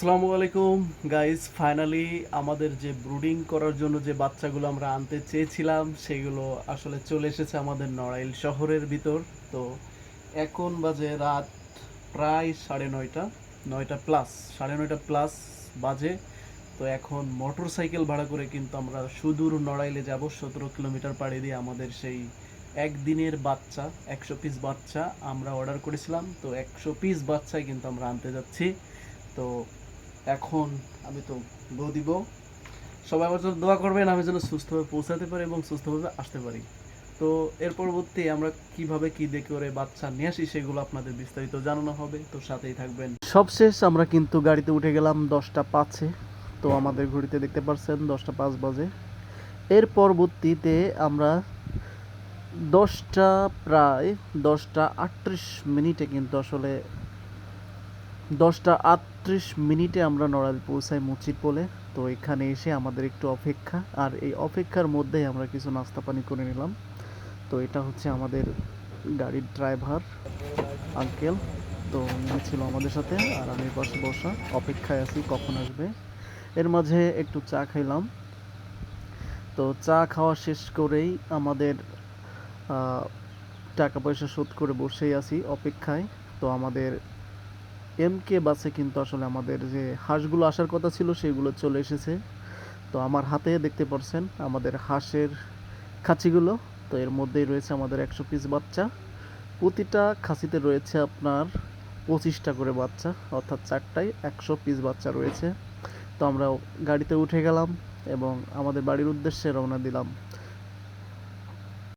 আসসালামু আলাইকুম। Guys finally আমাদের যে ব্রুডিং করার জন্য যে বাচ্চাগুলো আমরা আনতে চেয়েছিলাম, সেগুলো আসলে চলে এসেছে আমাদের নড়াইল শহরের ভিতর। তো এখন বাজে রাত প্রায় সাড়ে নয়টা নয়টা প্লাস সাড়ে নয়টা প্লাস বাজে। তো এখন মোটর সাইকেল ভাড়া করে কিন্তু আমরা সুদূর নড়াইলে যাব, সতেরো কিলোমিটার পাড়ি দিয়ে আমাদের সেই একদিনের বাচ্চা, একশো পিস বাচ্চা আমরা অর্ডার করেছিলাম। তো একশো পিস বাচ্চাই কিন্তু আমরা আনতে যাচ্ছি। তো এখন আমি তো বউ দিব। সবাই আমার জন্য দোয়া করবেন, আমি যেন সুস্থভাবে পৌঁছাতে পারি এবং সুস্থভাবে আসতে পারি। তো এর পরবর্তী আমরা কীভাবে কি দেখে করে বাচ্চা নিয়ে আসি সেগুলো আপনাদের বিস্তারিত জানানো হবে। তো সাথেই থাকবেন। সবশেষ আমরা কিন্তু গাড়িতে উঠে গেলাম দশটা পাঁচে। তো আমাদের ঘড়িতে দেখতে পাচ্ছেন দশটা পাঁচ বাজে। এর পরবর্তীতে আমরা দশটা প্রায় দশটা আটত্রিশ মিনিটে কিন্তু আসলে দশটা আটত্রিশ মিনিটে আমরা নড়াইল পৌঁছাই মুচির পোলে তো এখানে এসে আমাদের একটু অপেক্ষা। আর এই অপেক্ষার মধ্যেই আমরা কিছু নাস্তা পানি করে নিলাম। তো এটা হচ্ছে আমাদের গাড়ির ড্রাইভার, আঙ্কেল। তো উনি ছিল আমাদের সাথে আর আমি পাশে বসা। অপেক্ষায় আছি, কখন আসবে? এর মাঝে একটু চা খাইলাম। তো চা খাওয়া শেষ করেই আমাদের টাকা পয়সা শোধ করে বসেই আছি অপেক্ষায়। তো আমাদের এমকে বাসে কিন্তু আসলে আমাদের যে হাঁসগুলো আসার কথা ছিল, সেগুলো চলে এসেছে। তো আমার হাতে দেখতে পাচ্ছেন আমাদের হাঁসের খাঁচিগুলো তো এর মধ্যেই রয়েছে আমাদের একশো পিস বাচ্চা। প্রতিটা খাসিতে রয়েছে আপনার পঁচিশটা করে বাচ্চা, অর্থাৎ চারটায় একশো পিস বাচ্চা রয়েছে। তো আমরা গাড়িতে উঠে গেলাম এবং আমাদের বাড়ির উদ্দেশ্যে রওনা দিলাম।